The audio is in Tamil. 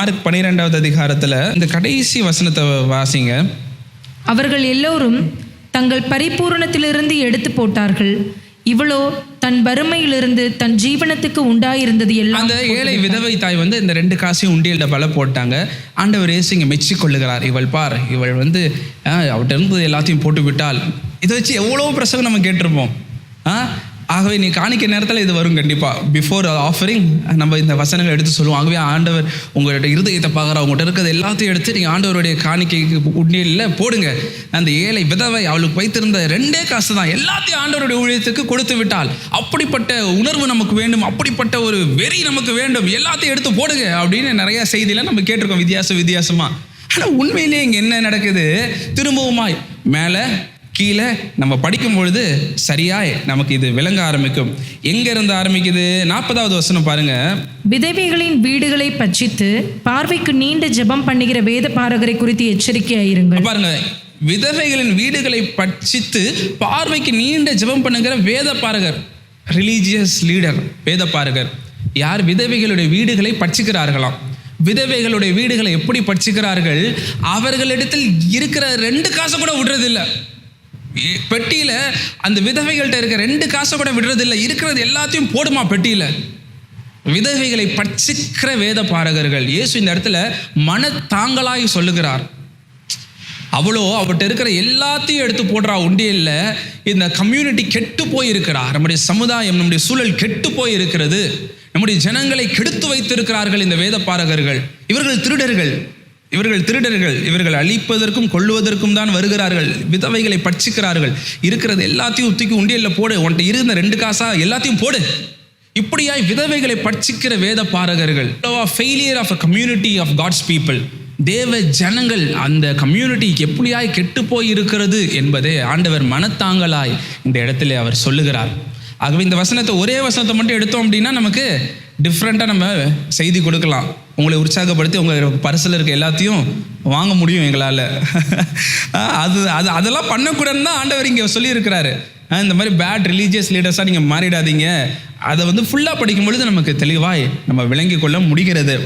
மார்க் பன்னிரெண்டாவது அதிகாரத்தில் இந்த கடைசி வசனத்தை வாசிங்க. அவர்கள் எல்லோரும் தங்கள் பரிபூரணத்திலிருந்து எடுத்து போட்டார்கள். இவளோ தன் வறுமையிலிருந்து தன் ஜீவனத்துக்கு உண்டாயிருந்தது எல்லாம் அந்த ஏழை விதவை தாய் வந்து இந்த ரெண்டு காசையும் உண்டியல்ட பல போட்டாங்க. ஆண்டவர் இயேசு இங்கே மெச்சிக் கொள்ளுகிறார். இவள் பார் இவள் வந்து அவட்ட எல்லாத்தையும் போட்டு விட்டால் இதை வச்சு எவ்வளோ பிரசங்கம் நம்ம கேட்டிருப்போம். ஆ ஆகவே நீ காணிக்க நேரத்தில் இது வரும் கண்டிப்பாக பிஃபோர் ஆஃபரிங் நம்ம இந்த வசனங்கள் எடுத்து சொல்லுவோம். ஆகவே ஆண்டவர் உங்களோட இருதயத்தை பார்க்குற உங்கள்கிட்ட இருக்கிறது எல்லாத்தையும் எடுத்து நீங்கள் ஆண்டவருடைய காணிக்கைக்கு உண்டியலில் போடுங்க. அந்த ஏழை விதவை அவளுக்கு வைத்திருந்த ரெண்டே காசு தான் எல்லாத்தையும் ஆண்டவருடைய ஊழியத்துக்கு கொடுத்து விட்டால் அப்படிப்பட்ட உணர்வு நமக்கு வேண்டும். அப்படிப்பட்ட ஒரு வெறி நமக்கு வேண்டும். எல்லாத்தையும் எடுத்து போடுங்க அப்படின்னு நிறைய செய்தியில் நம்ம கேட்டிருக்கோம் வித்தியாச வித்தியாசமாக ஆனால் உண்மையிலேயே இங்கே என்ன நடக்குது? திரும்பவுமாய் மேலே கீழே நம்ம படிக்கும் பொழுது சரியாய் நமக்கு இது விளங்க ஆரம்பிக்கும். எங்க இருந்து ஆரம்பிக்குது? நாற்பதாவது வசனம் பாருங்க. விதவைகளின் வீடுகளை பட்சித்து பார்வைக்கு நீண்ட ஜெபம் பண்ணுகிற வேத பாரகரை குறித்து எச்சரிக்கையாயிருங்கள். பாருங்க விதவைகளின் வீடுகளை பட்சித்து பார்வைக்கு நீண்ட ஜெபம் பண்ணுகிற வேத பாரகர் ரிலீஜியஸ் லீடர் வேத பாரகர். யார் விதவைகளுடைய வீடுகளை பட்சிக்கிறார்களாம் விதவைகளுடைய வீடுகளை எப்படி பட்சிக்கிறார்கள் அவர்களிடத்தில் இருக்கிற ரெண்டு காசை கூட விடுறதில்லை. பெட்டியில் அந்த விதவைகள்கிட்ட இருக்க ரெண்டு காசை கூட விடுறதில்லை இருக்கிறது எல்லாத்தையும் போடுமா பெட்டியில்? விதவைகளை பட்சிக்கிற வேத பாரகர்கள். இயேசு இந்த இடத்துல மனத்தாங்கலாய் சொல்லுகிறார். அவ்வளோ அவர்கிட்ட இருக்கிற எல்லாத்தையும் எடுத்து போடுறா உண்டியல்ல. இந்த கம்யூனிட்டி கெட்டு போய் இருக்கிறா நம்முடைய சமுதாயம் நம்முடைய சூழல் கெட்டு போய் இருக்கிறது நம்முடைய ஜனங்களை கெடுத்து வைத்திருக்கிறார்கள் இந்த வேத பாரகர்கள். இவர்கள் திருடர்கள். இவர்கள் திருடர்கள் இவர்கள் அழிப்பதற்கும் கொள்ளுவதற்கும் தான் வருகிறார்கள். விதவைகளை பட்சிக்கிறார்கள். இருக்கிறது எல்லாத்தையும் தூக்கி உண்டியல்ல போடு. உன்கிட்ட இருந்த ரெண்டு காசா எல்லாத்தையும் போடு. இப்படியாய் விதவைகளை பட்சிக்கிற வேத பாரகர்கள். Failure of a community of God's people தேவ ஜனங்கள் அந்த கம்யூனிட்டி எப்படியாய் கெட்டு போய் இருக்கிறது என்பதை ஆண்டவர் மனத்தாங்கலாய் இந்த இடத்துல அவர் சொல்லுகிறார். ஆகவே இந்த வசனத்தை ஒரே வசனத்தை மட்டும் எடுத்தோம் அப்படின்னா நமக்கு டிஃப்ரெண்ட்டாக நம்ம செய்தி கொடுக்கலாம். உங்களை உற்சாகப்படுத்தி உங்கள் பரிசில் இருக்க எல்லாத்தையும் வாங்க முடியும் எங்களால். அது அது அதெல்லாம் பண்ணக்கூடாதுன்னு தான் ஆண்டவர் இங்கே சொல்லியிருக்கிறாரு. இந்த மாதிரி பேட் ரிலீஜியஸ் லீடர்ஸாக நீங்கள் மாறிடாதீங்க. அதை வந்து ஃபுல்லாக படிக்கும் பொழுது நமக்கு தெளிவாய் நம்ம விளங்கி கொள்ள முடிகிறது.